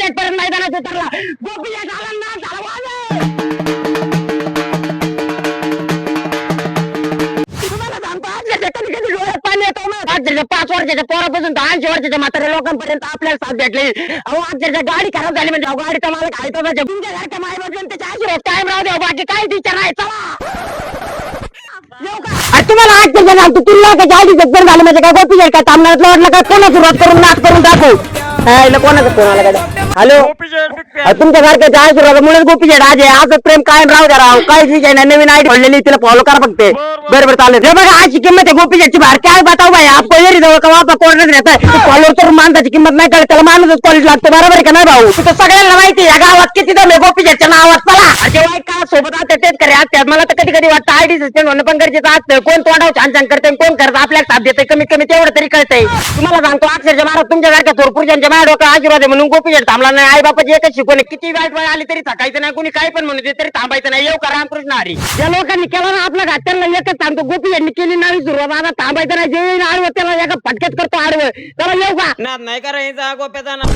पर्यंत मैदानात उतरला. गोपीजेट आला ना झाला तुम्हाला सांगतो अक्षरशः कधी लोकांपर्यंत आपल्याला साथ भेटली. अहो गाडी खराब झाली म्हणजे अहो, गाडीचा मला खायचा पाहिजे तुमच्यासारख्या माय बाजून त्याच्या राहू बाकी चला. तुम्हाला सांगतो तुला गाडी झाली म्हणजे काय गोपी करून नाच करून टाकू? हा, इला कोणाचा फोन आला गाड्या? हॅलो? तुमच्या सारख्याच्या आशीर्वादामुळेच गोपीचे राजे असं प्रेम कायम राहू द्या राव. काहीच विषय नाही. नवीन आयडी पडलेली तिला फॉलो करा फक्त. बरं बरं. चालेल. हे बघा अशी किंमत आहे गोपीची बाहेर. काय बताव भाई आपको येरी जवळ का वापा कोर्टात फॉलो तर माणसाची किंमत नाही कळत. त्याला माणूसच कॉलेज लागतो. बरोबर आहे का नाही भाऊ? तिथं सगळ्यांना माहिती आहे, या गावात किती दम आहे गोपीच्या नावात? चला. जेव्हा का सोबत असते तेच करे असतात. मला तर कधी कधी वाटतं आयडी सिस्टम होणं पण गरजेचं असतं. कोण तोंडाव छान छान करते कोण करत आपल्याला साथ देते कमीत कमी तेवढं तरी कळतंय. तुम्हाला सांगतो अक्षरशः महाराज तुमच्यासारख्या थोरपूर ज्यांच्या माझ्या डोक्यात आशीर्वाद आहे म्हणून गोपीजेट थांबला नाही. आई बापाची एकच शिकवणे किती वाईट वेळ आली तरी थकायचं नाही. कोणी काय पण म्हणू दे तरी थांबायचं नाही. येऊ का रामकृष्ण हरी? ज्या लोकांनी केला ना आपल्या घात. त्यांना एकच सांगतो. गोपीजेटनी केली नाही सुरुवात आता थांबायचं नाही. जे येईल आडवं त्याला एका फटक्यात करतो आडवं. त्याला येऊ का? नाद नाही करायचा गोप्याचा ना